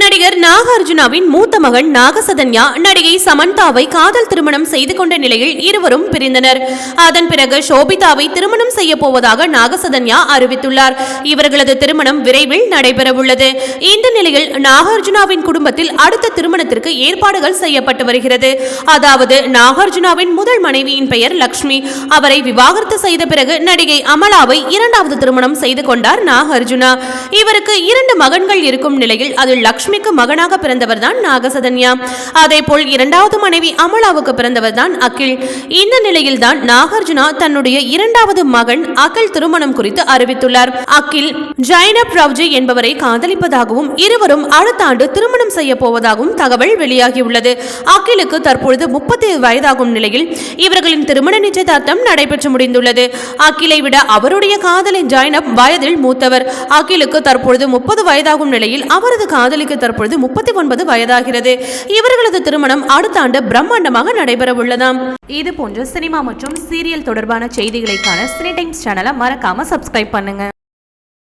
நடிகர் நாகார்ஜுனாவின் மூத்த மகன் நாகசதன்யா நடிகை சமந்தாவை காதல் திருமணம் செய்து கொண்ட நிலையில் இருவரும் பிரிந்தனர். அதன் பிறகு சோபிதாவை திருமணம் செய்ய போவதாக நாகசதன்யா அறிவித்துள்ளார். இவர்களது திருமணம் விரைவில் நடைபெறவுள்ளது. இந்த நிலையில் நாகார்ஜுனாவின் குடும்பத்தில் அடுத்த திருமணத்திற்கு ஏற்பாடுகள் செய்யப்பட்டு வருகிறது. அதாவது நாகார்ஜுனாவின் முதல் மனைவியின் பெயர் லக்ஷ்மி. அவரை விவாகரத்து செய்த பிறகு நடிகை அமலாவை இரண்டாவது திருமணம் செய்து கொண்டார் நாகார்ஜுனா. இவருக்கு இரண்டு மகன்கள் இருக்கும் நிலையில் அதில் லக்ஷ்மிக்கு மகனாக பிறந்தவர் தான் நாகசதன்யா. அதேபோல் இரண்டாவது மனைவி அமலாவுக்கு பிறந்தவர் தான் அகில். இந்த நிலையில் தான் நாகார்ஜுனா தன்னுடைய இரண்டாவது மகன் அகில் திருமணம் குறித்து அறிவித்துள்ளார். அகில் ஜைனப் ரவ்ஜி என்பவரை காதலிப்பதாகவும் இருவரும் அடுத்த ஆண்டு திருமணம் செய்ய போவதாகவும் தகவல் வெளியாகியுள்ளது. அகிலுக்கு தற்பொழுது முப்பத்தி வயதாகும் நிலையில் இவர்களின் திருமண நிச்சயதார்த்தம் நடைபெற்று முடிந்துள்ளது. அகிலை விட அவருடைய காதலி ஜைனப் வயதில் மூத்தவர். அகிலுக்கு தற்பொழுது முப்பது வயதாகும் நிலையில் அவரது காதலிக்கு தற்பொழுது முப்பத்தி ஒன்பது வயதாகிறது. இவர்களது திருமணம் அடுத்த ஆண்டு பிரம்மாண்டமாக நடைபெற உள்ளதாம் இது போன்ற சினிமா மற்றும் சீரியல் தொடர்பான செய்திகளைக்கான சினி டைம்ஸ் சேனலை மறக்காம சப்ஸ்கிரைப் பண்ணுங்க.